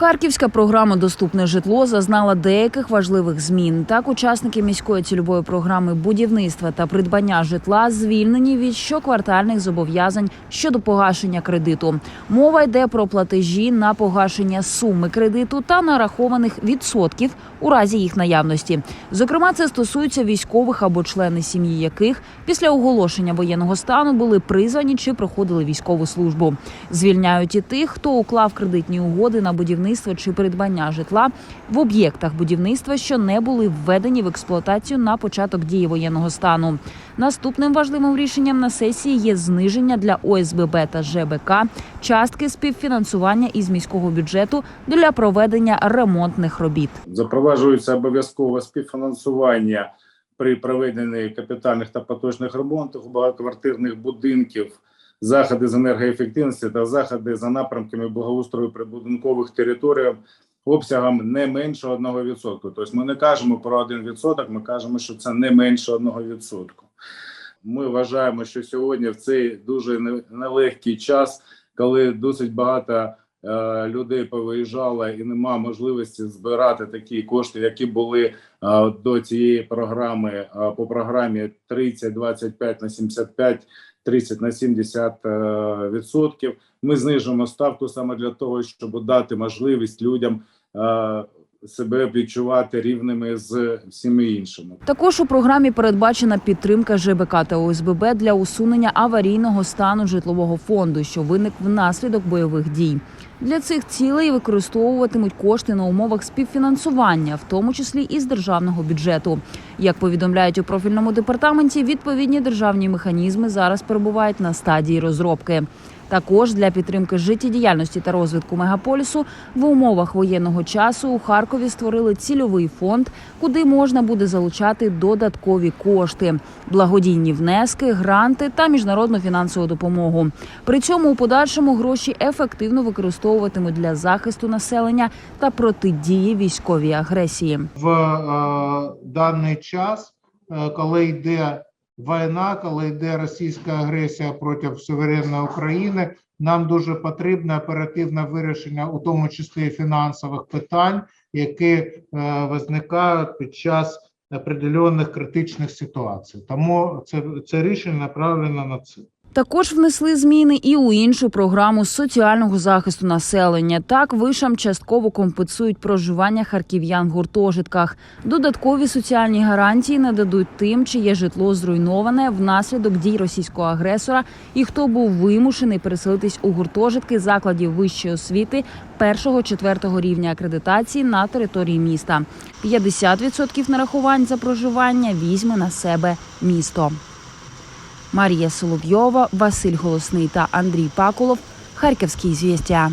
Харківська програма Доступне житло зазнала деяких важливих змін. Так, учасники міської цільової програми будівництва та придбання житла звільнені від щоквартальних зобов'язань щодо погашення кредиту. Мова йде про платежі на погашення суми кредиту та нарахованих відсотків у разі їх наявності. Зокрема, це стосується військових або члени сім'ї яких після оголошення воєнного стану були призвані чи проходили військову службу. Звільняють і тих, хто уклав кредитні угоди на будівництво чи придбання житла в об'єктах будівництва, що не були введені в експлуатацію на початок дії воєнного стану. Наступним важливим рішенням на сесії є зниження для ОСББ та ЖБК частки співфінансування із міського бюджету для проведення ремонтних робіт. Запроваджується обов'язкове співфінансування при проведенні капітальних та поточних ремонтів багатоквартирних будинків, заходи з енергоефективності та заходи за напрямками благоустрою прибудинкових територій обсягом не менше 1%. Тобто ми не кажемо про 1%, ми кажемо, що це не менше 1%. Ми вважаємо, що сьогодні в цей дуже нелегкий час, коли досить багато е, людей повиїжджало і нема можливості збирати такі кошти, які були е, до цієї програми е, по програмі 30, 25 на 75, 30 на 70 е, відсотків. Ми знижимо ставку саме для того, щоб дати можливість людям е, себе відчувати рівними з всіми іншими. Також у програмі передбачена підтримка ЖБК та ОСББ для усунення аварійного стану житлового фонду, що виник внаслідок бойових дій. Для цих цілей використовуватимуть кошти на умовах співфінансування, в тому числі із державного бюджету. Як повідомляють у профільному департаменті, відповідні державні механізми зараз перебувають на стадії розробки. Також для підтримки життєдіяльності та розвитку мегаполісу в умовах воєнного часу у Харкові створили цільовий фонд, куди можна буде залучати додаткові кошти, благодійні внески, гранти та міжнародну фінансову допомогу. При цьому у подальшому гроші ефективно використовуватимуть для захисту населення та протидії військовій агресії. в е, даний час, е, коли йде війна, коли йде російська агресія проти суверенної України, нам дуже потрібне оперативне вирішення, у тому числі фінансових питань, які е, виникають під час определених критичних ситуацій. Тому це, це рішення направлено на це. Також внесли зміни і у іншу програму соціального захисту населення. Так вишам частково компенсують проживання харків'ян в гуртожитках. Додаткові соціальні гарантії нададуть тим, чиє житло зруйноване внаслідок дій російського агресора, і хто був вимушений переселитись у гуртожитки закладів вищої освіти першого-четвертого рівня акредитації на території міста. 50% нарахувань за проживання візьме на себе місто. Марія Соловйова, Василь Голосний та Андрій Пакулов. Харківські звістя.